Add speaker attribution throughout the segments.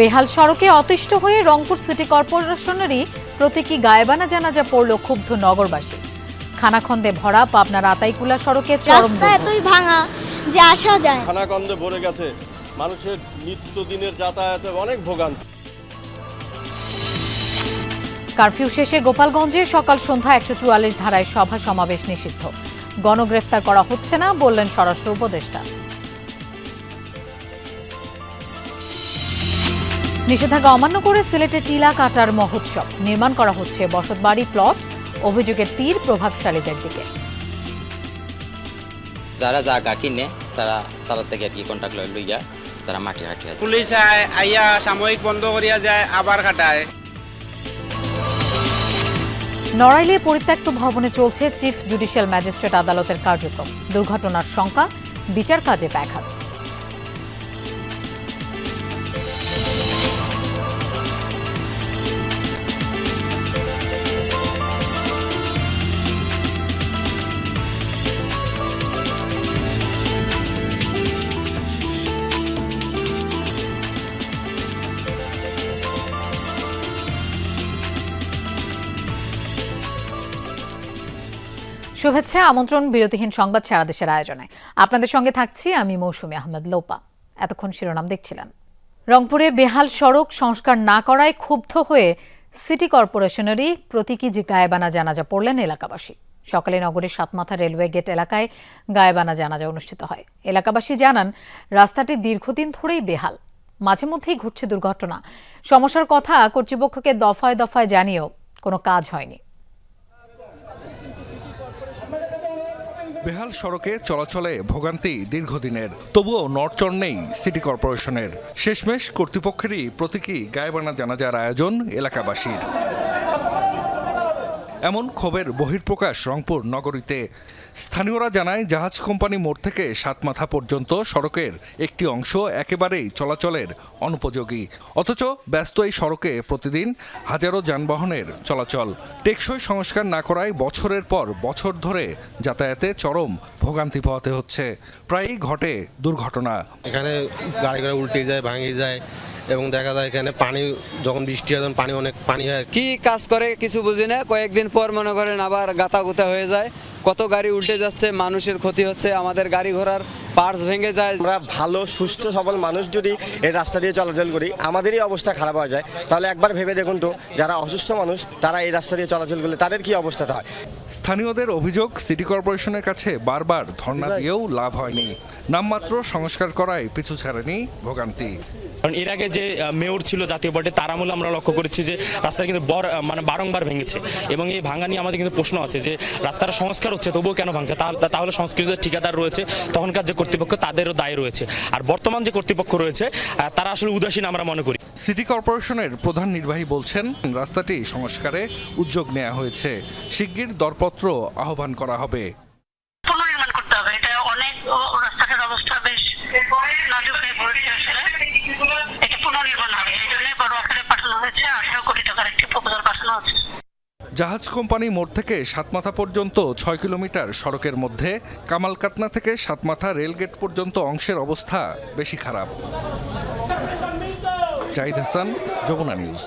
Speaker 1: বেহাল সড়কে অতিষ্ঠ হয়ে রংপুর সিটি কর্পোরেশনেরই প্রতীকী গায়েবানা জানাজা পড়ল ক্ষুব্ধ নগরবাসী। খানাখন্দে ভরা পাবনার আতাইকুলা সড়কে চরম
Speaker 2: রাস্তা এতই ভাঙা যে আসা যায়। না।
Speaker 3: খানাকন্দে ভরে গেছে মানুষের নিত্যদিনের যাতায়াতে অনেক ভোগান্তি।
Speaker 1: কারফিউ শেষে গোপালগঞ্জে সকাল সন্ধ্যা একশো চুয়াল্লিশ ধারায় সভা সমাবেশ নিষিদ্ধ। গণগ্রেফতার করা হচ্ছে না বললেন স্বরাষ্ট্র উপদেষ্টা। নিষেধাজ্ঞা অমান্য করে সিলেটে টিলা কাটার মহোৎসব। নির্মাণ করা হচ্ছে বসতবাড়ি প্লট অভিযোগের তীর প্রভাবশালীদের দিকে।
Speaker 4: যারা জায়গা কিনে তারা তারা থেকে আর কি কন্ট্যাক্ট লই লইয়া তারা মাটি হাঁটি হাঁটি।
Speaker 5: পুলিশ আয় আইয়া সাময়িক বন্ধ করিয়া যায় আবার কাটায়।
Speaker 1: নড়াইলে পরিত্যক্ত ভবনে চলছে চিফ জুডিশিয়াল ম্যাজিস্ট্রেট আদালতের কার্যক্রম। দুর্ঘটনার শঙ্কা বিচার কাজে ব্যাঘাত। শুভেচ্ছা, আমন্ত্রণ, বিরতিহীন সংবাদ সারা দেশের আয়োজনে। আপনাদের সঙ্গে থাকছি আমি মৌসুমী আহমেদ লোপা। এতক্ষণ শিরোনাম দেখছিলেন। রংপুরে বেহাল সড়ক সংস্কার না করায় ক্ষুব্ধ হয়ে সিটি কর্পোরেশনেরই প্রতীকী যে গায়েবানা জানাজা পড়লেন এলাকাবাসী। সকালে নগরীর সাতমাথা রেলওয়ে গেট এলাকায় গায়েবানা জানাজা অনুষ্ঠিত হয়। এলাকাবাসী জানান, রাস্তাটি দীর্ঘদিন ধরেই বেহাল। মাঝে মধ্যেই ঘটছে দুর্ঘটনা। সমস্যার কথা কর্তৃপক্ষকে দফায় দফায় জানিয়েও কোনো কাজ হয়নি।
Speaker 6: বেহাল সড়কে চলাচলে ভোগান্তি দীর্ঘদিনের। তবুও নড়চড় নেই সিটি কর্পোরেশনের। শেষমেশ কর্তৃপক্ষেরই প্রতীকী গায়েবানা জানাজার আয়োজন এলাকাবাসীর। এমন ক্ষোভের বহির্প্রকাশ রংপুর নগরীতে। স্থানীয়রা জানায়, জাহাজ কোম্পানি মোড় থেকে সাতমাথা পর্যন্ত সড়কের একটি অংশ একেবারেই চলাচলের অনুপযোগী। অথচ ব্যস্ত এই সড়কে প্রতিদিন হাজারো যানবাহনের চলাচল। টেকসই সংস্কার না করায় বছরের পর বছর ধরে যাতায়াতে চরম ভোগান্তি পোহাতে হচ্ছে। প্রায়ই ঘটে দুর্ঘটনা।
Speaker 7: এখানে গাড়ি গাড়ি উল্টে যায়, ভাঙে যায়। এবং দেখা যায় এখানে পানি, যখন বৃষ্টি হয়, তখন পানি অনেক, পানি হয়
Speaker 8: কি। কাজ করে কিছু বুঝি না, কয়েকদিন পর মনে করেন আবার গাতা গুতা হয়ে যায়। কত গাড়ি উল্টে যাচ্ছে মানুষের ক্ষতি হচ্ছে আমাদের গাড়ি ঘোড়ার পার্স ভেঙে যায়।
Speaker 9: আমরা ভালো সুস্থ সবল মানুষ যদি এই রাস্তা দিয়ে চলাচল করি আমাদেরই অবস্থা খারাপ হয়ে যায়। তাহলে একবার ভেবে দেখুন তো যারা অসুস্থ মানুষ তারা এই রাস্তা দিয়ে চলাচল করলে তাদের কি অবস্থাটা হয়?
Speaker 6: স্থানীয়দের অভিযোগ সিটি কর্পোরেশনের কাছে বারবার ধর্ণা দিয়েও লাভ হয়নি। নামমাত্র সংস্কার করায় পিছু ছাড়েনি ভোগান্তি।
Speaker 10: কারণ এর আগে যে মেয়র ছিল জাতীয় পার্টি তার আমলে আমরা লক্ষ্য করেছি যে রাস্তা কিন্তু বর মানে বারংবার ভেঙেছে। এবং এই ভাঙা নিয়ে আমাদের কিন্তু প্রশ্ন আছে যে রাস্তাটা সংস্কার হচ্ছে তবুও কেন ভাঙছে? তাহলে সংস্কৃত যে ঠিকাদার রয়েছে তখনকার যে কর্তৃপক্ষ তাদেরও দায় রয়েছে। আর বর্তমান যে কর্তৃপক্ষ রয়েছে তারা আসলে উদাসীন আমরা মনে করি।
Speaker 6: সিটি কর্পোরেশনের প্রধান নির্বাহী বলছেন রাস্তাটি সংস্কারে উদ্যোগ নেওয়া হয়েছে। শিগগির দরপত্র আহ্বান করা হবে।
Speaker 11: পুনর্নির্মাণ হবে। এটা অনেক ও- রাস্তাঘাটের অবস্থা বেশ নাজুক পড়েছে আসলে। এটা পুনর্নির্মাণ হবে। এই জন্য বড় আকারে পাঠানো হয়েছে। আঠারো কোটি টাকার একটি প্রপোজাল
Speaker 6: জাহাজ কোম্পানি মোড় থেকে সাতমাথা পর্যন্ত ছয় কিলোমিটার সড়কের মধ্যে কামালকাতনা থেকে সাতমাথা রেলগেট পর্যন্ত অংশের অবস্থা বেশি খারাপ। জাহিদ হাসান, যমুনা নিউজ।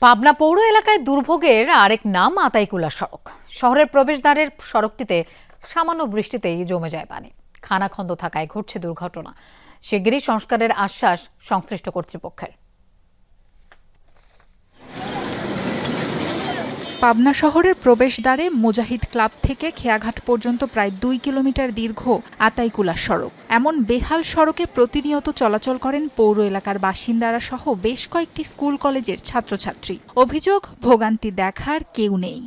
Speaker 1: পাবনা পৌর এলাকায় দুর্ভোগের আরেক নাম আতাইকুলা সড়ক। শহরের প্রবেশদ্বারের সড়কটিতে সামান্য বৃষ্টিতেই জমে যায় পানি। খানাখন্দ থাকায় ঘটছে দুর্ঘটনা। শিগগিরই সংস্কারের আশ্বাস সংশ্লিষ্ট কর্তৃপক্ষের।
Speaker 12: পাবনা শহরের প্রবেশদ্বারে মুজাহিদ ক্লাব থেকে খেয়াঘাট পর্যন্ত প্রায় দুই কিলোমিটার দীর্ঘ আতাইকুলা সড়ক। এমন বেহাল সড়কে প্রতিনিয়ত চলাচল করেন পৌর এলাকার বাসিন্দারা সহ বেশ কয়েকটি স্কুল কলেজের ছাত্রছাত্রী। অভিযোগ, ভোগান্তি দেখার কেউ নেই।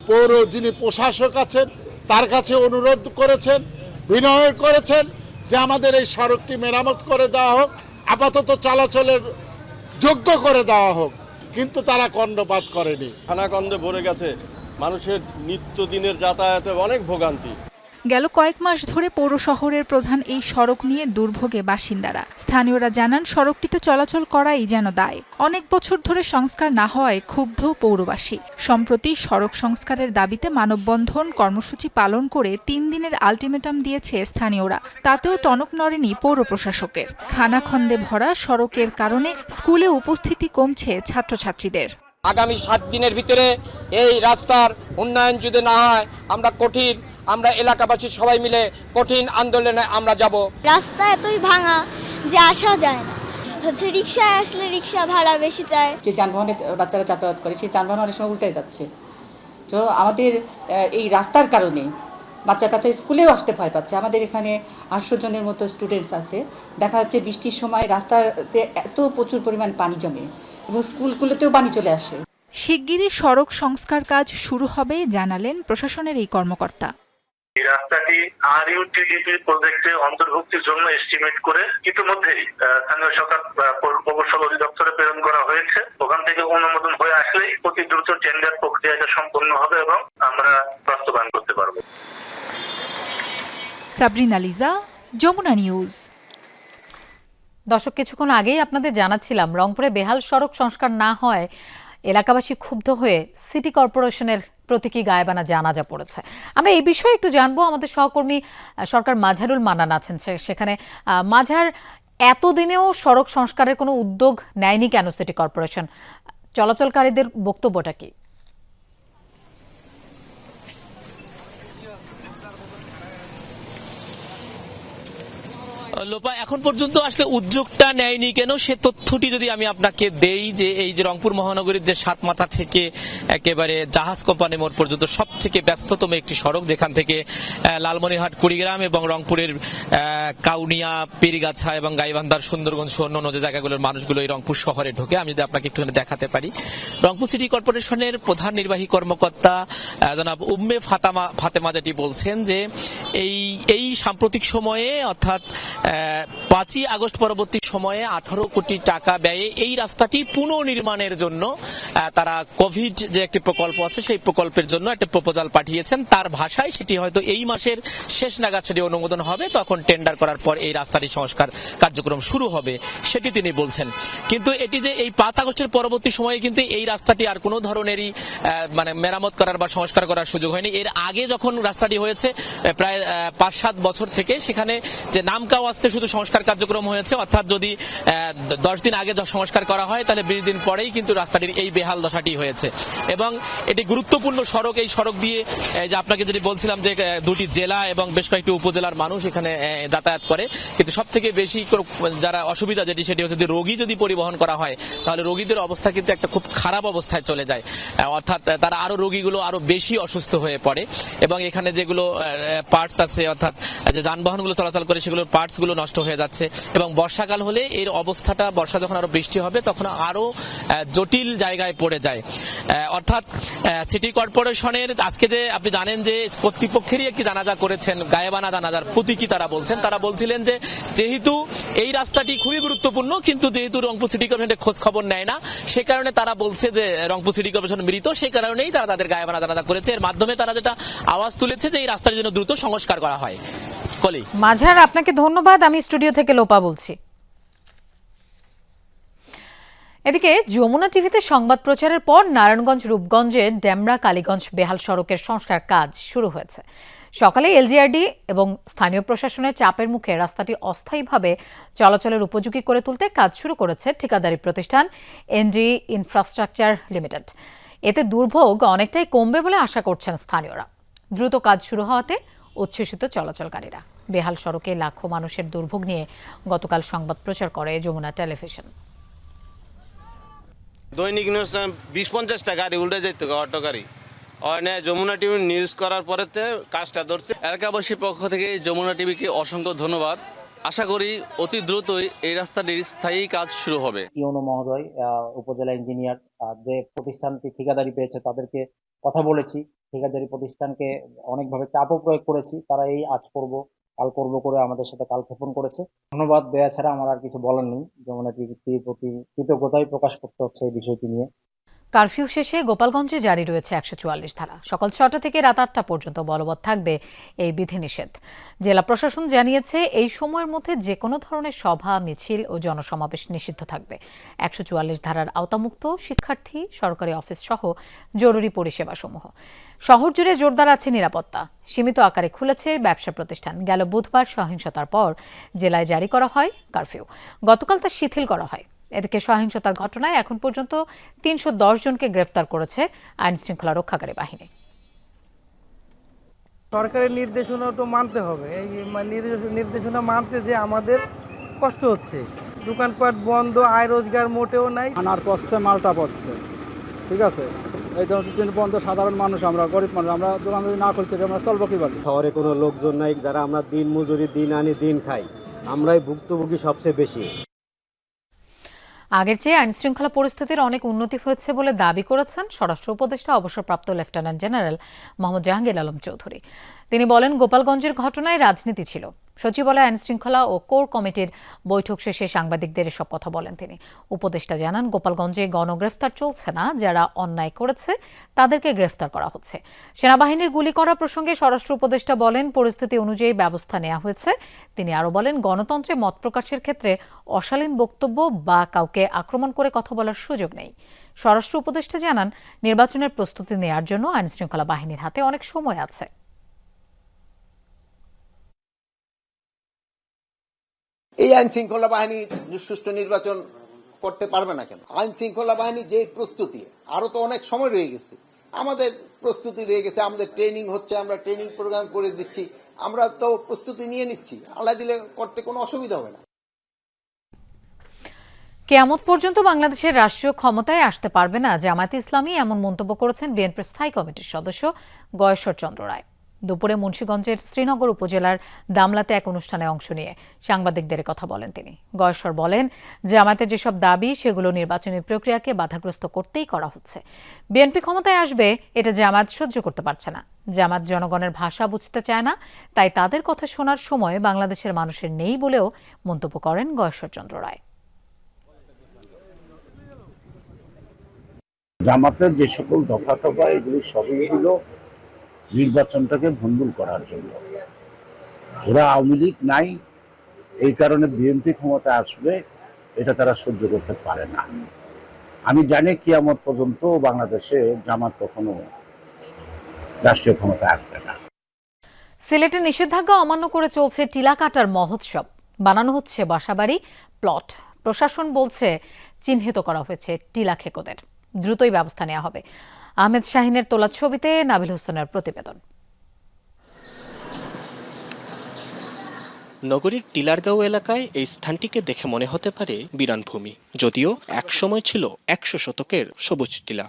Speaker 13: পৌর যিনি প্রশাসক আছেন, তার কাছে অনুরোধ করেছেন বিনয় করেছেন যে আমাদের এই সড়কটি মেরামত করে দেওয়া হোক, আপাতত চলাচলের যোগ্য করে দেওয়া হোক। কিন্তু তারা কর্ণপাত করেনি।
Speaker 3: খানাকন্দে ভরে গেছে। মানুষের নিত্যদিনের যাতায়াতে অনেক ভোগান্তি।
Speaker 12: গেল কয়েক মাস ধরে পৌর শহরের প্রধান এই সড়ক নিয়ে দুর্ভোগে বাসিন্দারা। স্থানীয়রা জানান, সড়কটিতে চলাচল করাই যেন দায়। অনেক বছর ধরে সংস্কার না হওয়ায় ক্ষুব্ধ পৌরবাসী। সম্প্রতি সড়ক সংস্কারের দাবিতে মানববন্ধন কর্মসূচি পালন করে তিন দিনের আলটিমেটাম দিয়েছে স্থানীয়রা। তাতেও টনক নড়েনি পৌর প্রশাসকের। খানাখন্দে ভরা সড়কের কারণে স্কুলে উপস্থিতি কমছে ছাত্রছাত্রীদের।
Speaker 8: আগামী সাত দিনের ভিতরে এই রাস্তার উন্নয়ন যদি না হয়, আমরা কঠিন আমরা এলাকাবাসী সবাই মিলে কঠিন আন্দোলনে আমরা যাব।
Speaker 2: রাস্তা এতই ভাঙা যে আসা যায় না। হচ্ছে রিক্সায় আসলে রিক্সা ভাড়া বেশি চায়।
Speaker 14: যে যানবাহনে বাচ্চারা যাতায়াত করে সেই যানবাহন অনেক সময় উল্টে যাচ্ছে। তো আমাদের এই রাস্তার কারণে বাচ্চা কাচ্চা স্কুলেও আসতে ভয় পাচ্ছে। আমাদের এখানে আটশো জনের মতো স্টুডেন্টস আছে। দেখা যাচ্ছে বৃষ্টির সময় রাস্তাতে এত প্রচুর পরিমাণ পানি জমে এবং স্কুলগুলোতেও পানি চলে আসে।
Speaker 12: শিগগিরই সড়ক সংস্কার কাজ শুরু হবে জানালেন প্রশাসনের এই কর্মকর্তা।
Speaker 15: এই রাস্তাটি আর ইউটিলিটি প্রজেক্টে অন্তর্ভুক্তির জন্য এস্টিমেট করে ইতিমধ্যেই স্থানীয় সরকার প্রকৌশল অধিদপ্তরে প্রেরণ করা হয়েছে। ওখান থেকে অনুমোদন হয়ে আসলেই অতি দ্রুত টেন্ডার প্রক্রিয়াটা সম্পন্ন হবে এবং আমরা বাস্তবায়ন করতে পারব।
Speaker 12: সাবরিনা লিজা যমুনা নিউজ।
Speaker 1: দর্শক কিছুক্ষণ আগেই আপনাদের জানাচ্ছিলাম রংপুরে বেহাল সড়ক সংস্কার না হয় এলাকাবাসী ক্ষুব্ধ হয়ে সিটি কর্পোরেশনের প্রতীকী গায়েবানা জানাজা পড়েছে। আমরা এই বিষয়ে একটু জানব, আমাদের সহকর্মী সরকার মাঝারুল মানান আছেন সেখানে মাঝার এতদিনেও সড়ক সংস্কারের কোনো উদ্যোগ নেয়নি কেন সিটি কর্পোরেশন? চলাচলকারীদের বক্তব্যটা কি?
Speaker 10: লোপা এখন পর্যন্ত আসলে উদ্যোগটা নেয়নি কেন? সে তথ্যটি যদি আমি আপনাকে দেই যে এই যে রংপুর মহানগরীর যে সাত মাথা থেকে একেবারে জাহাজ কোম্পানি মোড় পর্যন্ত সব থেকে ব্যস্ততম একটি সড়ক যেখান থেকে আহ, লালমনিরহাট কুড়িগ্রাম এবং রংপুরের কাউনিয়া পেরিগাছা এবং গাইবান্ধার সুন্দরগঞ্জ সহ অন্য যে জায়গাগুলোর মানুষগুলো এই রংপুর শহরে ঢোকে। আমি যদি আপনাকে একটুখানি দেখাতে পারি। রংপুর সিটি কর্পোরেশনের প্রধান নির্বাহী কর্মকর্তা জনাব উম্মে ফাতামা ফাতেমা যেটি বলছেন যে এই এই সাম্প্রতিক সময়ে অর্থাৎ পাঁচই আগস্ট পরবর্তী সময়ে আঠারো কোটি টাকা ব্যয়ে এই রাস্তাটি পুনর্নির্মাণের জন্য তারা কোভিড যে একটি প্রকল্প আছে, সেই প্রকল্পের জন্য একটা প্রপোজাল পাঠিয়েছেন। তার ভাষায় সেটি হয়তো এই মাসের শেষ নাগাদ সেটি অনুমোদন হবে, তখন টেন্ডার করার পর এই রাস্তাটি সংস্কার কার্যক্রম শুরু হবে, সেটি তিনি বলছেন। কিন্তু এটি যে এই পাঁচ আগস্টের পরবর্তী সময়ে কিন্তু এই রাস্তাটি আর কোনো ধরনেরই মানে মেরামত করার বা সংস্কার করার সুযোগ হয়নি। এর আগে যখন রাস্তাটি হয়েছে প্রায় পাঁচ সাত বছর থেকে সেখানে যে নামকাও আসতে শুধু সংস্কার কার্যক্রম হয়েছে, অর্থাৎ যদি দশ দিন আগে সংস্কার করা হয়, তাহলে বিশ দিন পরেই কিন্তু রাস্তাটির এই বেহাল দশাটি হয়েছে। এবং এটি গুরুত্বপূর্ণ সড়ক, এই সড়ক দিয়ে যে আপনাকে যদি বলছিলাম যে দুটি জেলা এবং বেশ কয়েকটি উপজেলার মানুষ এখানে যাতায়াত করে, কিন্তু সব থেকে বেশি যারা অসুবিধা যেটি, সেটি হচ্ছে যে রোগী যদি পরিবহন করা হয়, তাহলে রোগীদের অবস্থা কিন্তু একটা খুব খারাপ অবস্থায় চলে যায়। অর্থাৎ তারা আরও রোগীগুলো আরও বেশি অসুস্থ হয়ে পড়ে। এবং এখানে যেগুলো পার্টস আছে, অর্থাৎ যে যানবাহনগুলো চলাচল করে, সেগুলোর পার্টস গুলো নষ্ট হয়ে যাচ্ছে এবং বর্ষাকাল হলে এর অবস্থাটা, বর্ষা যখন আরও বৃষ্টি হবে, তখন আরও জটিল জায়গায় পড়ে যায়। অর্থাৎ সিটি কর্পোরেশনের আজকে যে আপনি জানেন যে কর্তৃপক্ষেরই একটি জানাজা করেছেন, গায়েবানা জানাজার প্রতীকী তারা বলছেন। তারা বলছিলেন যে যেহেতু এই রাস্তাটি খুবই গুরুত্বপূর্ণ, কিন্তু যেহেতু রংপুর সিটি কর্পোরেশনের খোঁজ খবর নেয় না, সে কারণে তারা বলছে যে রংপুর সিটি কর্পোরেশন মৃত, সে কারণেই তারা তাদের গায়েবানা জানাজা করেছে। এর মাধ্যমে তারা যেটা আওয়াজ তুলেছে যে এই রাস্তার জন্য দ্রুত সংস্কার করা হয়। কলি
Speaker 1: মাঝার আপনাকে ধন্যবাদ, আমি স্টুডিও থেকে লোপা বলছি। এদিকে, যমুনা টিভিতে সংবাদ প্রচারের পর নারায়ণগঞ্জ রূপগঞ্জের ডেমরা, কালীগঞ্জ, বেহাল সড়কের সংস্কার কাজ শুরু হয়েছে। সকালে এলজিআরডি এবং স্থানীয় প্রশাসনের চাপের মুখে রাস্তাটি অস্থায়ীভাবে চলাচলের উপযোগী করে তুলতে কাজ শুরু করেছে ঠিকাদারি প্রতিষ্ঠান এনডি ইনফ্রাস্ট্রাকচার লিমিটেড। এতে দুর্ভোগ অনেকটাই কমবে বলে আশা করছেন স্থানীয়রা। দ্রুত কাজ শুরু হওয়াতে উচ্ছ্বসিত চলাচলকারীরা। বেহাল সড়কে লাখো মানুষের দুর্ভোগ নিয়ে গতকাল সংবাদ প্রচার করে যমুনা টেলিভিশন।
Speaker 5: দৈনিক নিউজ বিশ পঞ্চাশটা গাড়ি উল্টে যেত অটো গাড়ি। অনে যমুনা টিভি নিউজ করার পরেতে কাজটা ধরছে।
Speaker 8: এলাকাবাসীর পক্ষ থেকে যমুনা টিভিকে অসংখ্য ধন্যবাদ। আশা করি অতি দ্রুতই এই রাস্তাটির স্থায়ী কাজ শুরু হবে।
Speaker 14: ইউনো মহোদয় আহ, উপজেলা ইঞ্জিনিয়ার যে প্রতিষ্ঠানটি ঠিকাদারি পেয়েছে তাদেরকে কথা বলেছি। ঠিকাদারি প্রতিষ্ঠানকে অনেকভাবে চাপও প্রয়োগ করেছি। তারা এই আজ করব। কাল করব করে আমাদের সাথে কাল কালক্ষেপণ করেছে। ধন্যবাদ দেয়া ছাড়া আমার আর কিছু বলার নেই। যেমন আর কি প্রতি কৃতজ্ঞতাই প্রকাশ করতে হচ্ছে এই বিষয়টি নিয়ে।
Speaker 1: কারফিউ শেষে গোপালগঞ্জে জারি রয়েছে একশো চুয়াল্লিশ ধারা সকাল ছটা থেকে রাত আটটা পর্যন্ত বলবৎ থাকবে এই বিধিনিষেধ। জেলা প্রশাসন জানিয়েছে, এই সময়ের মধ্যে যে কোনো ধরনের সভা, মিছিল ও জনসমাবেশ নিষিদ্ধ থাকবে। একশো চুয়াল্লিশ ধারার আওতামুক্ত শিক্ষার্থী, সরকারি অফিস সহ জরুরি পরিষেবা সমূহ শহর জুড়ে জোরদার আছে নিরাপত্তা। সীমিত আকারে খুলেছে ব্যবসা প্রতিষ্ঠান। গেল বুধবার সহিংসতার পর জেলায় জারি করা হয় কারফিউ। গতকাল তা শিথিল করা হয়। এদিকে সহিংসতার ঘটনায় এখন পর্যন্ত তিনশো জনকে গ্রেফতার করেছে আইন শৃঙ্খলা রক্ষাকারী বাহিনী।
Speaker 16: সরকারের নির্দেশনা তো মানতে হবে। এই নির্দেশনা মানতে যে আমাদের কষ্ট হচ্ছে। দোকানপাট বন্ধ আয় রোজগার মোটেও নাই।
Speaker 17: আনার পড়ছে মালটা পড়ছে ঠিক আছে? এই ধরনের বন্ধ সাধারণ মানুষ আমরা গরিব মানুষ আমরা দোকান যদি না করতে পারি, আমরা চলবো কীভাবে?
Speaker 9: শহরে কোনো লোকজন নাই যারা আমরা দিন মজুরি দিন আনি দিন খাই। আমরাই ভুক্তভোগী সবচেয়ে বেশি।
Speaker 1: আগের চেয়ে আইন শৃঙ্খলা পরিস্থিতির অনেক উন্নতি হয়েছে বলে দাবি করেছেন স্বরাষ্ট্র উপদেষ্টা, অবসরপ্রাপ্ত লেফটেন্যান্ট জেনারেল মোহাম্মদ জাহাঙ্গীর আলম চৌধুরী। তিনি বলেন, গোপালগঞ্জের ঘটনায় রাজনীতি ছিল। সচিবালয় আইন শৃঙ্খলা ও কোর কমিটির বৈঠক শেষে সাংবাদিকদের এসব কথা বলেন তিনি। উপদেষ্টা জানান, গোপালগঞ্জে গণগ্রেফতার চলছে না, যারা অন্যায় করেছে তাদেরকে গ্রেফতার করা হচ্ছে। সেনাবাহিনীর গুলি করা প্রসঙ্গে স্বরাষ্ট্র উপদেষ্টা বলেন, পরিস্থিতি অনুযায়ী ব্যবস্থা নেওয়া হয়েছে। তিনি আরও বলেন, গণতন্ত্রে মত প্রকাশের ক্ষেত্রে অশালীন বক্তব্য বা কাউকে আক্রমণ করে কথা বলার সুযোগ নেই। স্বরাষ্ট্র উপদেষ্টা জানান, নির্বাচনের প্রস্তুতি নেওয়ার জন্য আইন শৃঙ্খলা বাহিনীর হাতে অনেক সময় আছে।
Speaker 18: এই আইন শৃঙ্খলা বাহিনী সুষ্ঠু নির্বাচন করতে পারবে না কেন? আইন শৃঙ্খলা বাহিনী যে প্রস্তুতি, আরও তো অনেক সময় রয়ে গেছে। আমাদের প্রস্তুতি রয়ে গেছে, আমাদের ট্রেনিং হচ্ছে, আমরা ট্রেনিং প্রোগ্রাম করে দিচ্ছি, আমরা তো প্রস্তুতি নিয়ে নিচ্ছি, আল্লাহ দিলে করতে কোনো অসুবিধা হবে না।
Speaker 1: কেয়ামত পর্যন্ত বাংলাদেশের রাষ্ট্রীয় ক্ষমতায় আসতে পারবে না জামায়াতে ইসলামী, এমন মন্তব্য করেছেন বিএনপির স্থায়ী কমিটির সদস্য গয়েশ্বর চন্দ্র রায়। দুপুরে মুন্সীগঞ্জের শ্রীনগর উপজেলার দামলাতে এক অনুষ্ঠানে অংশ নিয়ে সাংবাদিকদের কথা বলেন তিনি। গয়েশ্বর বলেন, জামায়াতের যেসব দাবি, সেগুলো নির্বাচনী প্রক্রিয়াকে বাধাগ্রস্ত করতেই করা হচ্ছে। বিএনপি ক্ষমতায় আসবে, এটা জামায়াত সহ্য করতে পারছে না। জামাত জনগণের ভাষা বুঝতে চায় না, তাই তাদের কথা শোনার সময় বাংলাদেশের মানুষের নেই বলেও মন্তব্য করেন গয়েশ্বর চন্দ্র রায়।
Speaker 19: জামাতের যে সকল দফা টফা এগুলি সবই হলো নির্বাচনটাকে ভণ্ডুল করার জন্য। ওরা আওয়ামী লীগ নাই, এই কারণে বিএনপি ক্ষমতা আসবে, এটা তারা সহ্য করতে পারে না। আমি জানি কিয়ামত পর্যন্ত বাংলাদেশে জামাত কখনো রাষ্ট্রীয় ক্ষমতা আসবে না।
Speaker 1: সিলেটে নিষেধাজ্ঞা অমান্য করে চলছে টিলা কাটার মহোৎসব। বানানো হচ্ছে বাসাবাড়ি, প্লট। প্রশাসন বলছে, চিহ্নিত করা হয়েছে টিলা খেকোদের দ্রুতই ব্যবস্থা নেওয়া হবে। আহমেদ শাহিনের তোলা ছবিতে নাবিল হোসেনের প্রতিবেদন।
Speaker 20: নগরীর টিলারগাঁও এলাকায় এই স্থানটিকে দেখে মনে হতে পারে বিরান ভূমি যদিও একসময় ছিল একশো শতকের সবুজ টিলা।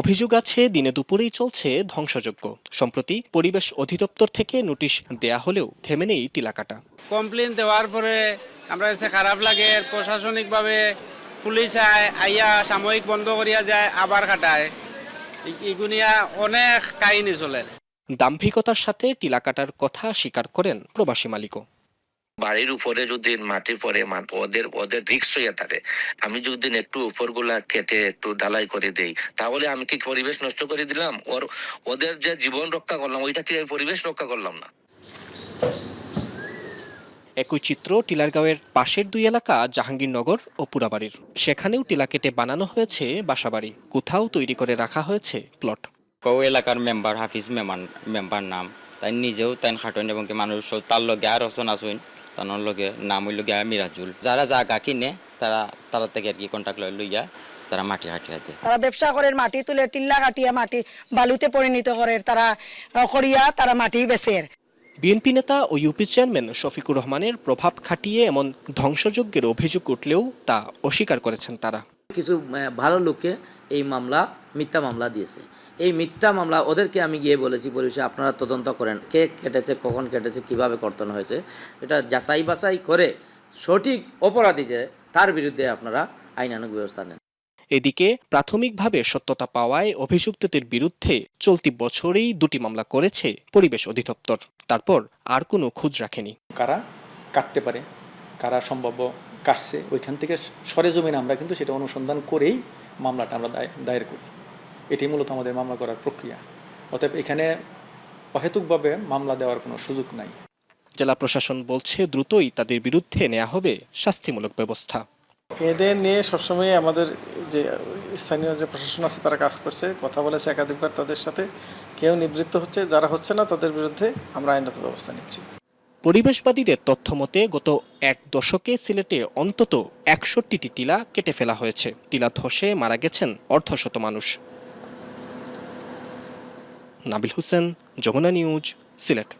Speaker 20: অভিযোগ আছে দিনে দুপুরেই চলছে ধ্বংসযজ্ঞ। সম্প্রতি পরিবেশ অধিদপ্তর থেকে নোটিশ দেয়া হলেও থেমে নেই টিলা কাটা।
Speaker 16: কমপ্লেন দেওয়ার পরে আমরা কাছে খারাপ লাগে প্রশাসনিকভাবে পুলিশ আয় আইয়া সাময়িক বন্ধ করিয়া যায় আবার কাটায়। ইগুনিয়া অনেক কাহিনী চলে।
Speaker 20: দাম্ভিকতার সাথে টিলা কাটার কথা স্বীকার করেন প্রবাসী মালিকও।
Speaker 21: বাড়ির উপরে যদি মাটি পরে ওদের ওদের রিক্স হয়ে থাকে। আমি যদি একটু উপরগুলা কেটে একটু ঢালাই করে দেই তাহলে আমি কি পরিবেশ নষ্ট করে দিলাম? ওর ওদের যে জীবন রক্ষা করলাম ওইটা কি আমি পরিবেশ রক্ষা করলাম না?
Speaker 20: একই চিত্র টিলারগাঁওয়ের পাশের দুই এলাকা জাহাঙ্গীরনগর ও পুরাবাড়ির। সেখানেও টিলা কেটে বানানো হয়েছে বাসাবাড়ি। কোথাও তৈরি করে রাখা হয়েছে প্লট।
Speaker 4: কৌ এলাকার মেম্বার হাফিজ মেমান মেম্বার নাম। তাই নিজেও তাই খাটন এবং কি মানুষ তার লগে আর রচন আসুন তার লগে নাম হইল গিয়া মিরাজুল। যারা জাগা কিনে তারা তারা থেকে আর কি কন্ট্যাক্ট লই লইয়া তারা মাটি হাটিয়া দেয়।
Speaker 22: তারা ব্যবসা করে মাটি তুলে টিল্লা কাটিয়া মাটি বালুতে পরিণত করে তারা করিয়া তারা মাটি বেচের
Speaker 20: বিএনপি নেতা ও ইউপি চেয়ারম্যান শফিকুর রহমানের প্রভাব খাটিয়ে এমন ধ্বংসযজ্ঞের অভিযোগ উঠলেও তা অস্বীকার করেছেন তারা।
Speaker 23: কিছু ভালো লোককে এই মামলা, মিথ্যা মামলা দিয়েছে। এই মিথ্যা মামলা ওদেরকে আমি গিয়ে বলেছি, পরিবেশে, আপনারা তদন্ত করেন। কে কেটেছে, কখন কেটেছে, কীভাবে কর্তন হয়েছে? এটা যাচাই বাছাই করে সঠিক অপরাধী যে তার বিরুদ্ধে আপনারা আইনানুগ ব্যবস্থা নেন।
Speaker 20: এদিকে প্রাথমিকভাবে সত্যতা পাওয়ায় অভিযুক্তদের বিরুদ্ধে চলতি বছরেই দুটি মামলা করেছে পরিবেশ অধিদপ্তর। তারপর আর কোনো খোঁজ রাখেনি।
Speaker 24: কারা কাটতে পারে কারা সম্ভাব্য
Speaker 25: কাটছে ওইখান থেকে সরে জমিন আমরা কিন্তু সেটা অনুসন্ধান করেই মামলাটা আমরা দায়- দায়ের করি। এটি মূলত আমাদের মামলা করার প্রক্রিয়া। অতএব এখানে অহেতুকভাবে মামলা দেওয়ার কোনো সুযোগ নাই।
Speaker 20: জেলা প্রশাসন বলছে দ্রুতই তাদের বিরুদ্ধে নেওয়া হবে শাস্তিমূলক ব্যবস্থা।
Speaker 26: এদের নিয়ে সবসময় আমাদের যে স্থানীয় যে প্রশাসন আছে, তারা কাজ করছে, কথা বলেছে একাধিকবার তাদের সাথে। কেউ নিবৃত্ত হচ্ছে, যারা হচ্ছে না, তাদের বিরুদ্ধে আমরা আইনত ব্যবস্থা নিচ্ছি।
Speaker 20: পরিবেশবাদীদের তথ্য মতে গত এক দশকে সিলেটে অন্তত একষট্টিটি টিলা কেটে ফেলা হয়েছে। টিলা ধসে মারা গেছেন অর্ধশত মানুষ। নাবিল হোসেন, যমুনা নিউজ, সিলেট।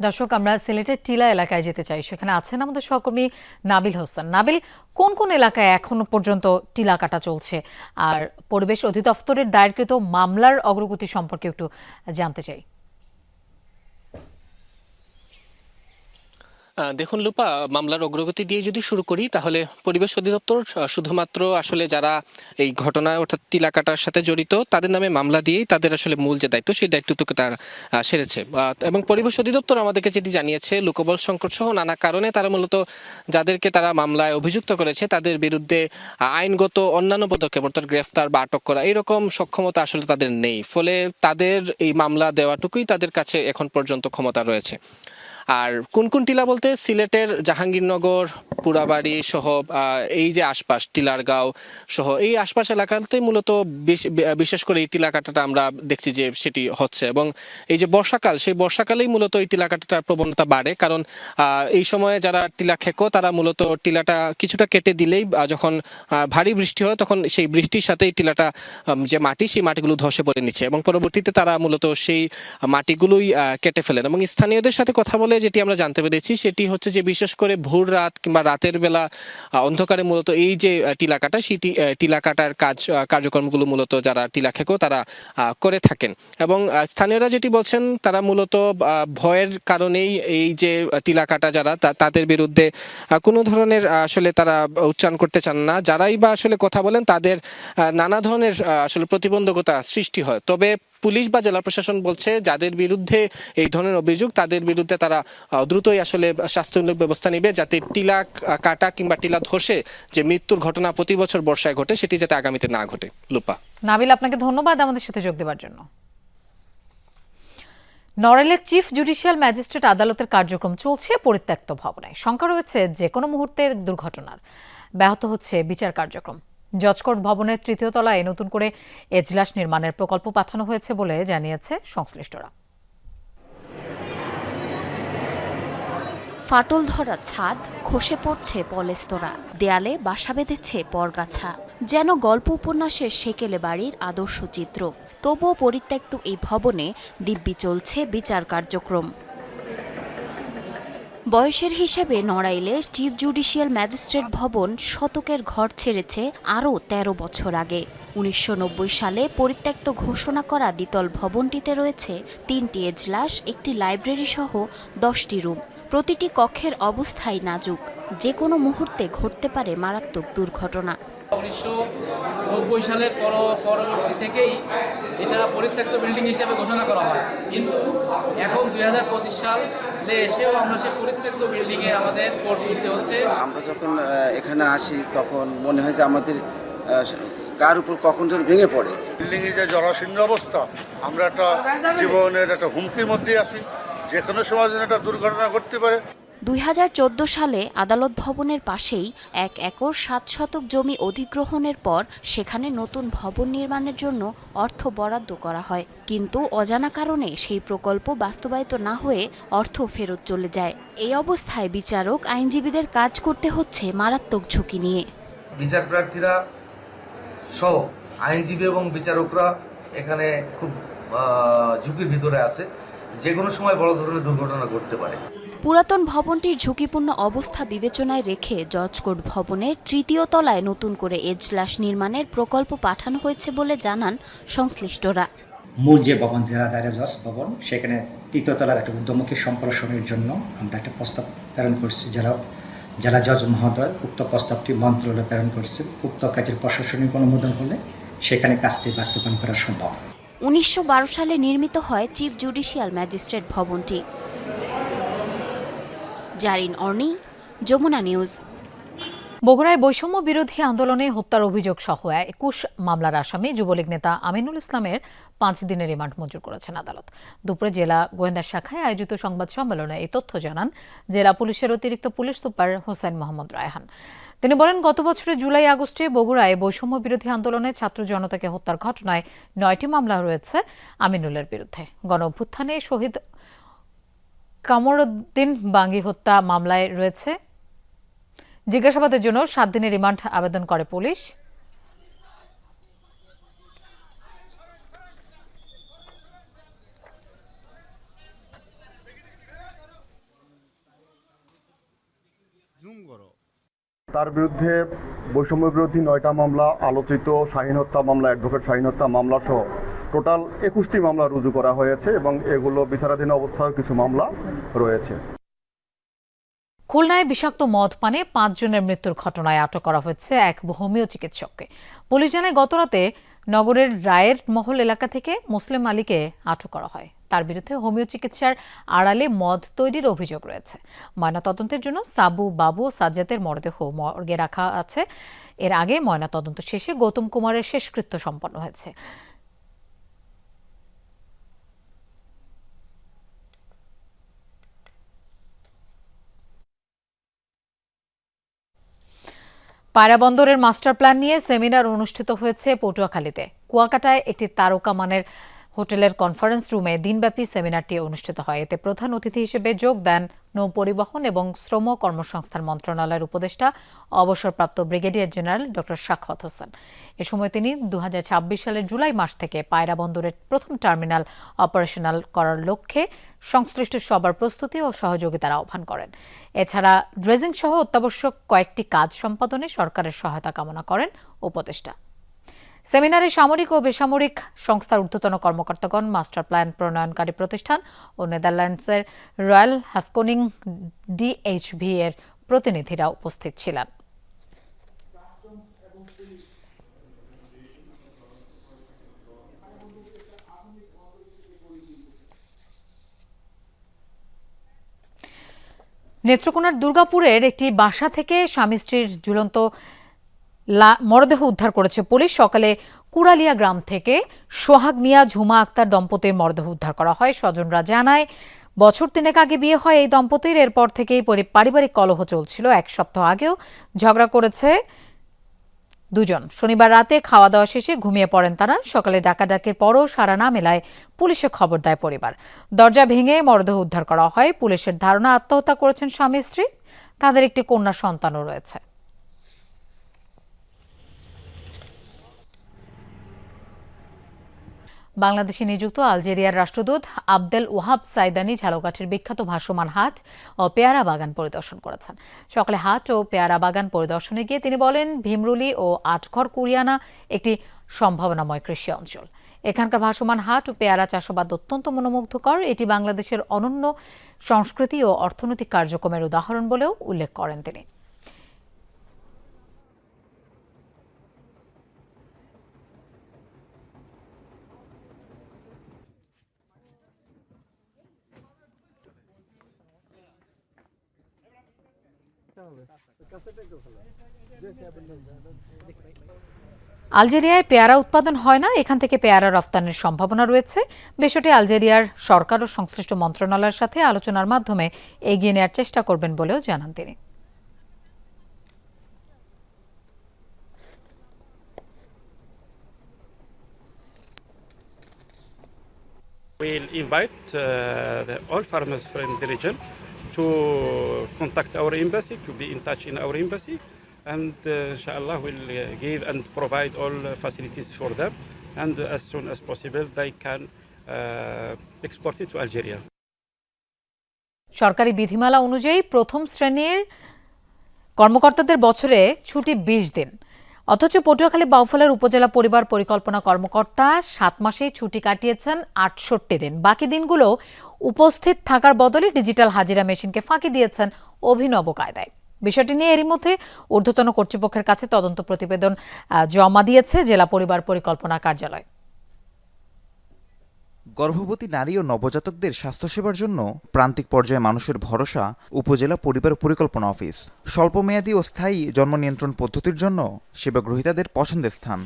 Speaker 1: দর্শক, আমরা সিলেটের টিলা এলাকায় যেতে চাই। সেখানে আছেন আমাদের সহকর্মী নাবিল হোসেন। নাবিল, কোন কোন এলাকায় এখনও পর্যন্ত টিলা কাটা চলছে? আর পরিবেশ অধিদপ্তরের দায়েরকৃত মামলার অগ্রগতি সম্পর্কে একটু জানতে চাই।
Speaker 20: দেখুন লুপা, মামলার অগ্রগতি দিয়ে যদি শুরু করি, তাহলে পরিবেশ অধিদপ্তর শুধুমাত্র আসলে যারা এই ঘটনা অর্থাৎ টিলা কাটার সাথে জড়িত, তাদের নামে মামলা দিয়েই তাদের আসলে মূল যে দায়িত্ব, সেই দায়িত্বটুকু তারা সেরেছে। এবং পরিবেশ অধিদপ্তর আমাদেরকে যেটি জানিয়েছে, লোকবল সংকট সহ নানা কারণে তারা মূলত যাদেরকে তারা মামলায় অভিযুক্ত করেছে, তাদের বিরুদ্ধে আইনগত অন্যান্য পদক্ষেপ, অর্থাৎ গ্রেফতার বা আটক করা, এরকম সক্ষমতা আসলে তাদের নেই। ফলে তাদের এই মামলা দেওয়াটুকুই তাদের কাছে এখন পর্যন্ত ক্ষমতা রয়েছে। আর কোন কোন টিলা বলতে সিলেটের জাহাঙ্গীরনগর, পুরাবাড়ি সহ এই যে আশপাশ, টিলারগাঁও সহ, এই আশপাশ এলাকাতে মূলত বিশেষ করে এই টিলা কাটাটা আমরা দেখছি যে সেটি হচ্ছে এবং এই যে বর্ষাকাল, সেই বর্ষাকালেই মূলত এই টিলা কাটাটার প্রবণতা বাড়ে। কারণ এই সময়ে যারা টিলা খেকো, তারা মূলত টিলাটা কিছুটা কেটে দিলেই যখন ভারী বৃষ্টি হয়, তখন সেই বৃষ্টির সাথেই টিলাটা যে মাটি, সেই মাটিগুলো ধসে পড়ে নিচ্ছে এবং পরবর্তীতে তারা মূলত সেই মাটিগুলোই কেটে ফেলেন এবং স্থানীয়দের সাথে কথা বলে যেটি আমরা জানতে পেরেছি সেটি হচ্ছে যে বিশেষ করে ভোর রাত কিংবা রাতের বেলা অন্ধকারে মূলত এই যে আহ, টিলা কাটা সেই টিলা কাটার কাজ কার্যক্রমগুলো মূলত যারা টিলা খেকো তারা করে থাকেন। এবং স্থানীয়রা যেটি বলছেন তারা মূলত ভয়ের কারণেই এই যে আহ, টিলা কাটা যারা তাদের বিরুদ্ধে কোনো ধরনের আসলে তারা উচ্চারণ করতে চান না। যারাই বা আসলে কথা বলেন তাদের নানা ধরনের আসলে প্রতিবন্ধকতা সৃষ্টি হয়। তবে পুলিশ বা জেলা প্রশাসন বলছে, যাদের বিরুদ্ধে এই ধরনের অভিযোগ, তাদের বিরুদ্ধে তারা দ্রুতই আসলে শাস্তিমূলক ব্যবস্থা নেবে যাতে টিলা কাটা কিংবা টিলা ধসে যে মৃত্যুর ঘটনা প্রতি বছর বর্ষায় ঘটে, সেটি যাতে আগামীতে না ঘটে। লুপা।
Speaker 1: নাবিল, আপনাকে ধন্যবাদ আমাদের সাথে যোগ দেওয়ার জন্য। নড়াইলের চিফ জুডিশিয়াল ম্যাজিস্ট্রেট আদালতের কার্যক্রম চলছে পরিত্যক্ত ভবনে। শঙ্কা রয়েছে যে কোনো মুহূর্তে দুর্ঘটনার। ব্যাহত হচ্ছে বিচার কার্যক্রম। জজকোর্ট ভবনের তৃতীয় তলায় নতুন করে এজলাস নির্মাণের প্রকল্প পাঠানো হয়েছে বলে জানিয়েছে সংশ্লিষ্টরা।
Speaker 27: ফাটল ধরা ছাদ, খসে পড়ছে পলেস্তরা, দেয়ালে বাসা বেঁধেছে পরগাছা। যেন গল্প উপন্যাসের সেকেলে বাড়ির আদর্শ চিত্র। তবুও পরিত্যক্ত এই ভবনে দিব্যি চলছে বিচার কার্যক্রম। বয়সের হিসেবে নড়াইলের চিফ জুডিশিয়াল ম্যাজিস্ট্রেট ভবন শতকের ঘর ছেড়েছে আরও ১৩ বছর আগে। উনিশশো নব্বই সালে পরিত্যক্ত ঘোষণা করা দ্বিতল ভবনটিতে রয়েছে তিনটি এজলাস, একটি লাইব্রেরি সহ দশটি রুম। প্রতিটি কক্ষের অবস্থাই নাজুক। যে কোনো মুহূর্তে ঘটতে পারে মারাত্মক দুর্ঘটনা।
Speaker 24: উনিশশো নব্বই সালের পর পরবর্তী থেকেই এটা পরিত্যক্ত বিল্ডিং হিসেবে ঘোষণা করা হয়। কিন্তু এখন দুই হাজার পঁচিশ সালে এসেও আমরা সেই পরিত্যক্ত বিল্ডিংয়ে আমাদের কোর্ট করতে হচ্ছে।
Speaker 28: আমরা যখন এখানে আসি তখন মনে হয় যে আমাদের কার উপর কখন যেন ভেঙে পড়ে।
Speaker 29: বিল্ডিং এর যে জরাশীর্ণ অবস্থা আমরা একটা জীবনের একটা হুমকির মধ্যে আছি। যে কোনো সময় যেন একটা দুর্ঘটনা ঘটতে পারে।
Speaker 27: দুই হাজার চোদ্দ সালে আদালত ভবনের পাশেই এক একর সাত শতক জমি অধিগ্রহণের পর সেখানে নতুন ভবন নির্মাণের জন্য অর্থ বরাদ্দ করা হয়। কিন্তু অজানা কারণে সেই প্রকল্প বাস্তবায়িত না হয়ে অর্থ ফেরত চলে যায়। এই অবস্থায় বিচারক, আইনজীবীদের কাজ করতে হচ্ছে মারাত্মক ঝুঁকি নিয়ে।
Speaker 30: বিচার প্রার্থীরা সহ আইনজীবী এবং বিচারকরা এখানে খুব ঝুঁকির ভিতরে আছে। যে কোনো সময় বড় ধরনের দুর্ঘটনা ঘটতে পারে।
Speaker 27: পুরাতন ভবনটির ঝুঁকিপূর্ণ অবস্থা বিবেচনায় রেখে জজকোর্ট ভবনের তৃতীয় তলায় নতুন করে এজলাস নির্মাণের প্রকল্প পাঠানো হয়েছে বলে জানান সংশ্লিষ্টরা।
Speaker 31: মূল যে ভবন জজ ভবন সেখানে তৃতীয়তলার একটা উদ্যমুখী সম্প্রসারণের জন্য আমরা একটা প্রস্তাব প্রেরণ করছি। জেলা জেলা জজ মহোদয় উক্ত প্রস্তাবটি মন্ত্রণালয়ে প্রেরণ করছে উক্ত কাজের প্রশাসনিক অনুমোদন হলে সেখানে কাজটি বাস্তবায়ন করা সম্ভব।
Speaker 27: উনিশশো বারো সালে নির্মিত হয় চিফ জুডিশিয়াল ম্যাজিস্ট্রেট ভবনটি। জারিন অর্নি, যমুনা নিউজ।
Speaker 1: বগুড়ায় বৈষম্য বিরোধী আন্দোলনে হত্যার অভিযোগ সহ একুশ মামলার আসামি যুবলীগ নেতা আমিনুল ইসলামের পাঁচ দিনের রিমান্ড মঞ্জুর করেছেন আদালত। দুপুরে জেলা গোয়েন্দা শাখায় আয়োজিত সংবাদ সম্মেলনে এই তথ্য জানান জেলা পুলিশের অতিরিক্ত পুলিশ সুপার হোসেন মোহাম্মদ রায়হান। তিনি বলেন, গত বছরের জুলাই, আগস্টে বগুড়ায় বৈষম্য বিরোধী আন্দোলনে ছাত্র জনতাকে হত্যার ঘটনায় নয়টি মামলা রয়েছে আমিনুলের বিরুদ্ধে। গণ অভ্যুত্থানে শহীদ কামরুদ্দিন বাঙ্গি হত্যা মামলায় রয়েছে। জিজ্ঞাসাবাদের জন্য সাত দিনের রিমান্ড আবেদন করে পুলিশ।
Speaker 32: তার বিরুদ্ধে বৈষম্য বিরোধী নয়টা মামলা আলোচিত শাহীন হত্যা মামলা অ্যাডভোকেট শাহীন হত্যা মামলা সহ টোটাল একুশটি মামলা রুজু করা হয়েছে এবং এগুলো বিচারাধীন অবস্থায় কিছু মামলা রয়েছে।
Speaker 1: খুলনায় বিষাক্ত মদ পানে পাঁচজনের মৃত্যুর ঘটনায় আটক করা হয়েছে এক হোমিও চিকিৎসককে। পুলিশ জানায়, গতরাতে নগরের রায়ের মহল এলাকা থেকে মুসলিম আলীকে আটক করা হয়। তার বিরুদ্ধে হোমিও চিকিৎসার আড়ালে মদ তৈরির অভিযোগ রয়েছে। ময়নাতদন্তের জন্য সাবু, বাবু ও সাজ্জাতের মরদেহ মর্গে রাখা আছে। এর আগে ময়নাতদন্ত শেষে গৌতম কুমারের শেষকৃত্য সম্পন্ন হয়েছে। পায়রা বন্দরের মাস্টার প্ল্যান নিয়ে সেমিনার অনুষ্ঠিত হয়েছে পটুয়াখালীতে। কুয়াকাটায় একটি তারকা মানের হোটেলের কনফারেন্স রুমে দিনব্যাপী সেমিনারটি অনুষ্ঠিত হয়। এতে প্রধান অতিথি হিসেবে যোগ দেন নৌ পরিবহন এবং শ্রম কর্মসংস্থান মন্ত্রণালয়ের উপদেষ্টা, অবসরপ্রাপ্ত ব্রিগেডিয়ার জেনারেল ড. শাখাত হোসেন। এ সময় তিনি দু হাজার ছাব্বিশ সালের জুলাই মাস থেকে পায়রা বন্দরের প্রথম টার্মিনাল অপারেশনাল করার লক্ষ্যে সংশ্লিষ্ট সবার প্রস্তুতি ও সহযোগিতার আহ্বান করেন। এছাড়া ড্রেজিং সহ অত্যাবশ্যক কয়েকটি কাজ সম্পাদনে সরকারের সহায়তা কামনা করেন উপদেষ্টা। সেমিনারে সামরিক ও বেসামরিক সংস্থার ঊর্ধ্বতন কর্মকর্তাগণ, মাস্টার প্ল্যান প্রণয়নকারী প্রতিষ্ঠান ও নেদারল্যান্ডসের রয়্যাল হাসকোনিং ডিএইচভি এর প্রতিনিধিরা উপস্থিত ছিলেন। নেত্রকোনার দুর্গাপুরের একটি বাসা থেকে স্বামী স্ত্রীর ঝুলন্ত মরদেহ উদ্ধার করেছে পুলিশ। সকালে কুড়ালিয়া গ্রাম থেকে সোহাগ মিয়া, ঝুমা আক্তার দম্পতির মরদেহ উদ্ধার করা হয়। স্বজনরা জানায়, বছর তিনেক আগে বিয়ে হয় এই দম্পতির। এরপর থেকেই পারিবারিক কলহ চলছিল। এক সপ্তাহ আগেও ঝগড়া করেছে দুজন। শনিবার রাতে খাওয়া দাওয়া শেষে ঘুমিয়ে পড়েন তারা। সকালে ডাকাডাকির পরও সারা না মেলায় পুলিশে খবর দেয় পরিবার। দরজা ভেঙে মরদেহ উদ্ধার করা হয়। পুলিশের ধারণা আত্মহত্যা করেছেন স্বামী স্ত্রী। তাদের একটি কন্যা সন্তানও রয়েছে। বাংলাদেশে নিযুক্ত আলজেরিয়ার রাষ্ট্রদূত আবদেল ওহাব সাইদানি ঝালকাঠির বিখ্যাত ভাসমান হাট ও পেয়ারা বাগান পরিদর্শন করেছেন। সকালে হাট ও পেয়ারা বাগান পরিদর্শনে গিয়ে তিনি বলেন, ভীমরুলি ও আটঘর কুরিয়ানা একটি সম্ভাবনাময় কৃষি অঞ্চল। এখানকার ভাসমান হাট ও পেয়ারা চাষাবাদ অত্যন্ত মনোমুগ্ধকর। এটি বাংলাদেশের অনন্য সংস্কৃতি ও অর্থনৈতিক কার্যক্রমের উদাহরণ বলেও উল্লেখ করেন তিনি। আলজেরিয়ায় পেয়ারা উৎপাদন হয় না এখান থেকে পেয়ারা রফতানির সম্ভাবনা রয়েছে। বিষয়টি আলজেরিয়ার সরকার ও সংশ্লিষ্ট মন্ত্রণালয়ের সাথে আলোচনার মাধ্যমে এগিয়ে নেওয়ার চেষ্টা করবেন বলেও জানান তিনি।
Speaker 33: We'll invite uh, the, all farmers from the region to contact our embassy, to be in touch in our embassy, and uh, inshallah we'll uh, give and provide all uh, facilities for them, and uh, as soon as possible they can uh, export it to Algeria.
Speaker 1: সরকারি বিধিমালা অনুযায়ী প্রথম শ্রেণির কর্মকর্তাদের বছরে ছুটি বিশ দিন অথচ পটুয়াখালী বাউফলের উপজেলা পরিবার পরিকল্পনা কর্মকর্তা সাত মাসেই ছুটি কাটিয়েছেন আটষট্টি দিন বাকি দিনগুলো উপস্থিত থাকার বদলে ডিজিটাল হাজিরা মেশিনকে ফাঁকি দিয়েছেন অভিনব কায়দায়। বিষয়টি নিয়ে এরই মধ্যে ঊর্ধ্বতন কর্তৃপক্ষের কাছে তদন্ত প্রতিবেদন জমা দিয়েছে জেলা পরিবার পরিকল্পনা কার্যালয়।
Speaker 34: গর্ভবতী নারী ও নবজাতকদের স্বাস্থ্যসেবার জন্য প্রান্তিক পর্যায়ে মানুষের ভরসা উপজেলা পরিবার পরিকল্পনা অফিস। স্বল্পমেয়াদী ও স্থায়ী জন্ম নিয়ন্ত্রণ পদ্ধতির জন্য সেবা গ্রহীতাদের পছন্দের স্থান।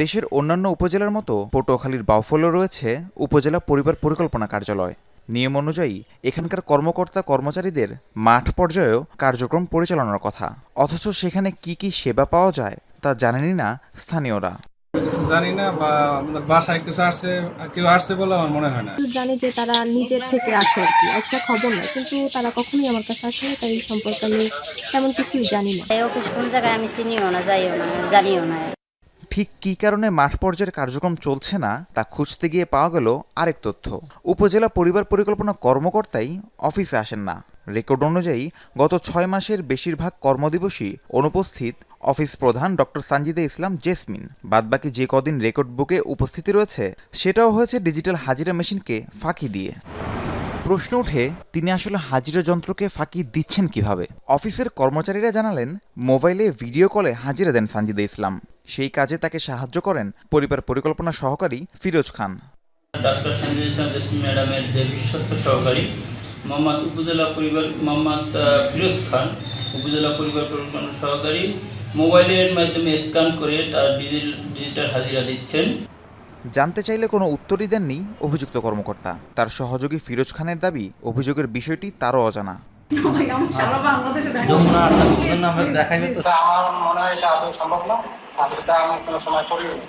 Speaker 34: দেশের অন্যান্য উপজেলার মতো পটুয়াখালীর বাউফলে রয়েছে উপজেলা পরিবার পরিকল্পনা কার্যালয়। নিয়ম অনুযায়ী এখানকার কর্মকর্তা কর্মচারীদের মাঠ পর্যায়েও কার্যক্রম পরিচালনার কথা। অথচ সেখানে কি কি সেবা পাওয়া যায় তা জানেনই না স্থানীয়রা।
Speaker 35: জানি না বা আমাদের বাসায় কিছু আসছে কেউ আসছে বলে আমার মনে হয় না।
Speaker 36: জানি যে তারা নিজের থেকে আসে আর কি আসা খবর নয় কিন্তু তারা কখনোই আমার কাছে আসেনি তাই এই সম্পর্কে আমি তেমন কিছুই জানি না।
Speaker 37: এই অফিস কোন জায়গায় আমি চিনিও না যাইও না জানিও না।
Speaker 34: ঠিক কী কারণে মাঠ পর্যায়ের কার্যক্রম চলছে না তা খুঁজতে গিয়ে পাওয়া গেল আরেক তথ্য। উপজেলা পরিবার পরিকল্পনা কর্মকর্তাই অফিসে আসেন না। রেকর্ড অনুযায়ী গত ছয় মাসের বেশিরভাগ কর্মদিবসই অনুপস্থিত অফিস প্রধান ডক্টর সানজিদা ইসলাম জেসমিন। বাদবাকি যে কদিন রেকর্ড বুকে উপস্থিতি রয়েছে, সেটাও হয়েছে ডিজিটাল হাজিরা মেশিনকে ফাঁকি দিয়ে। প্রশ্ন উঠে তিনি আসলে হাজিরা যন্ত্রকে ফাঁকি দিচ্ছেন কীভাবে? অফিসের কর্মচারীরা জানালেন, মোবাইলে ভিডিও কলে হাজিরা দেন সানজিদা ইসলাম। সেই কাজে তাকে সাহায্য করেন পরিবার পরিকল্পনা সহকারী ফিরোজ খান।
Speaker 38: মোহাম্মদ উপজেলা পরিবার, মোহাম্মদ ফিরোজ খান, উপজেলা পরিবার পরিকল্পনা সহকারী, মোবাইলের মাধ্যমে স্ক্যান করে তার ডিজিটাল হাজিরা দিচ্ছেন।
Speaker 34: জানতে চাইলে কোনো উত্তরই দেননি অভিযুক্ত কর্মকর্তা। তার সহযোগী ফিরোজ খানের দাবি অভিযোগের বিষয়টি তারও অজানা।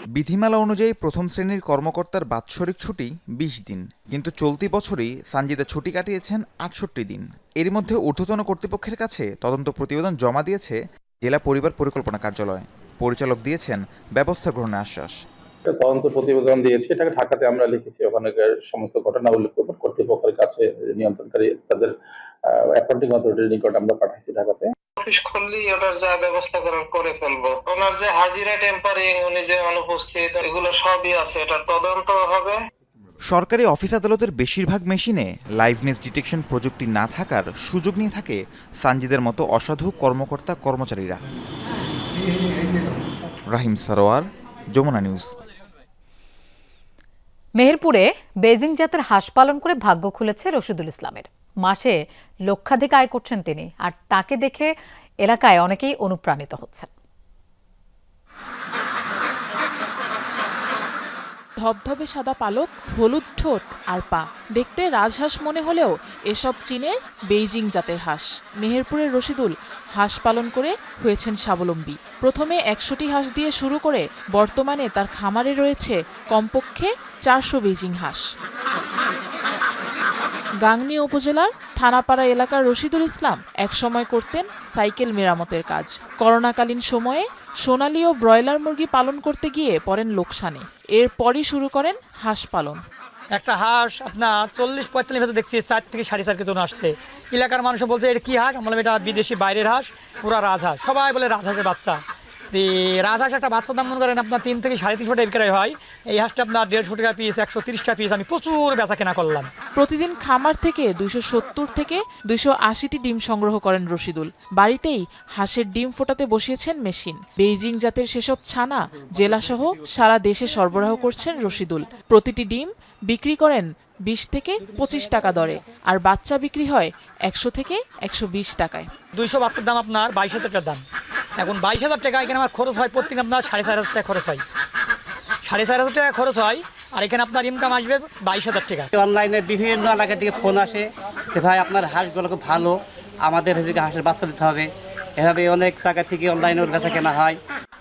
Speaker 34: বিধিমালা অনুযায়ী প্রথম শ্রেণির কর্মকর্তার বাৎসরিক ছুটি বিশ দিন কিন্তু চলতি বছরই সানজিদা ছুটি কাটিয়েছেন আটষট্টি দিন। এর মধ্যে ঊর্ধ্বতন কর্তৃপক্ষের কাছে তদন্ত প্রতিবেদন জমা দিয়েছে জেলা পরিবার পরিকল্পনা কার্যালয়। পরিচালক দিয়েছেন ব্যবস্থা গ্রহণের আশ্বাস।
Speaker 39: তদন্ত প্রতিবেদন দিয়েছি এটাকে ঢাকাতে আমরা লিখেছি। ওখানে সমস্ত ঘটনা উল্লেখ করব কর্তৃপক্ষের কাছে নিয়ন্ত্রণকারী তাদের অ্যাকাউন্টিং অথরিটির নিকট আমরা পাঠাইছি ঢাকাতে।
Speaker 26: অফিস খুললেই ওটার যা ব্যবস্থা করার করে ফেলব। ওনার যে হাজিরা টেম্পারিং উনি যে অনুপস্থিত এগুলো সবই আছে এটা তদন্ত হবে।
Speaker 34: সরকারি অফিস আদালতের বেশিরভাগ মেশিনে লাইভনেস ডিটেকশন প্রযুক্তি না থাকার সুযোগ নিয়ে থাকে সানজিদের মতো অসাধু কর্মকর্তা কর্মচারীরা রাহিম সারোয়ার যমুনা নিউজ।
Speaker 1: মেহেরপুরে বেজিং জাতের হাঁস পালন করে ভাগ্য খুলেছে রশিদুল ইসলামের। মাসে লক্ষাধিক আয় করছেন তিনি, আর তাকে দেখে এলাকায় অনেকেই অনুপ্রাণিত হচ্ছেন।
Speaker 40: ধবধবে সাদা পালক, হলুদ ঠোঁট আর পা। দেখতে রাজহাঁস মনে হলেও এসব চীনের বেইজিং জাতের হাঁস। মেহেরপুরের রশিদুল হাঁস পালন করে হয়েছেন স্বাবলম্বী। প্রথমে একশোটি হাঁস দিয়ে শুরু করে বর্তমানে তার খামারে রয়েছে কমপক্ষে চারশো বেজিং হাঁস। গাংনী উপজেলার থানাপাড়া এলাকার রশিদুল ইসলাম একসময় করতেন সাইকেল মেরামতের কাজ। করোনাকালীন সময়ে সোনালী ও ব্রয়লার মুরগি পালন করতে গিয়ে পড়েন লোকসানে। এরপরই শুরু করেন হাঁস পালন।
Speaker 41: একটা হাঁস, আপনার চল্লিশ পঁয়তাল্লিশ ভেতর দেখছি, চার থেকে সাড়ে চার কেজি আসছে। এলাকার মানুষ বলছে এটা কি হাঁস? আমরা এটা বিদেশি বাইরের হাঁস, পুরা রাজহাঁস। সবাই বলে, রাজহাঁসের বাচ্চা। দি, রাজহাঁস একটা বাচ্চার দাম, মনে করেন আপনার তিন থেকে সাড়ে তিনশো টাকা বিক্রয় হয়। এই হাঁসটা আপনার দেড়শো টাকা পিস একশো তিরিশ টাকা পিস আমি প্রচুর বেচা কেনা করলাম।
Speaker 40: প্রতিদিন খামার থেকে দুইশো সত্তর থেকে দুইশো আশিটি ডিম সংগ্রহ করেন রশিদুল। বাড়িতেই হাঁসের ডিম ফোটাতে বসিয়েছেন মেশিন। বেইজিং জাতের সেসব ছানা জেলাসহ সারা দেশে সরবরাহ করছেন রশিদুল। প্রতিটি ডিম বিক্রি করেন বিশ থেকে পঁচিশ টাকা দরে আর বাচ্চা বিক্রি হয় একশো থেকে একশো বিশ টাকায়।
Speaker 41: দুইশো বাচ্চার দাম আপনার বাইশ হাজার টাকার দাম। এখন বাইশ হাজার টাকা এখানে আমার খরচ হয় প্রত্যেক আপনার সাড়ে চার হাজার টাকা খরচ হয়। সাড়ে চার হাজার টাকা খরচ হয় আর এখানে আপনার ইনকাম আসবে বাইশ হাজার টাকা।
Speaker 42: অনলাইনে বিভিন্ন এলাকা থেকে ফোন আসে যে ভাই আপনার হাঁসগুলো খুব ভালো আমাদের হাঁসের বাচ্চা দিতে হবে। এভাবে অনেক জায়গা থেকে অনলাইনে ওর কাছে কেনা হয়।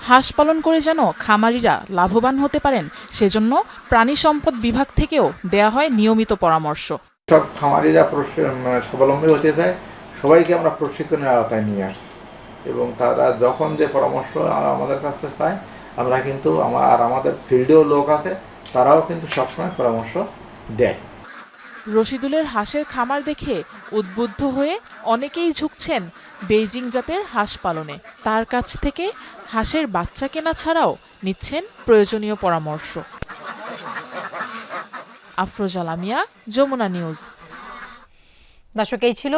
Speaker 40: হাঁস পালন করে যেন খামারিরা লাভবান হতে পারেন সেজন্য প্রাণী সম্পদ বিভাগ থেকেও দেয়া হয় নিয়মিত পরামর্শ।
Speaker 43: সব খামারিরা মানে স্বাবলম্বী হতে চায় সবাইকে আমরা প্রশিক্ষণের আওতায় নিয়ে আসছি। এবং তারা যখন যে পরামর্শ আমাদের কাছে চায় আমরা কিন্তু আমার আর আমাদের ফিল্ডেও লোক আছে তারাও কিন্তু সবসময় পরামর্শ দেয়।
Speaker 40: রশিদুলের হাঁসের খামার দেখে উদ্বুদ্ধ হয়ে অনেকেই ঝুঁকছেন বেইজিং জাতের হাঁস পালনে। তার কাছ থেকে হাঁসের বাচ্চা কেনা ছাড়াও নিচ্ছেন প্রয়োজনীয় পরামর্শ। আফরোজালামিয়া যমুনা নিউজ।
Speaker 1: দর্শক, এই ছিল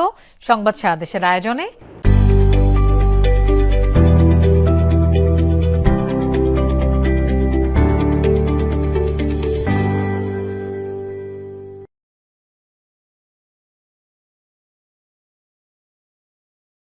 Speaker 1: সংবাদ সারা দেশের আয়োজনে।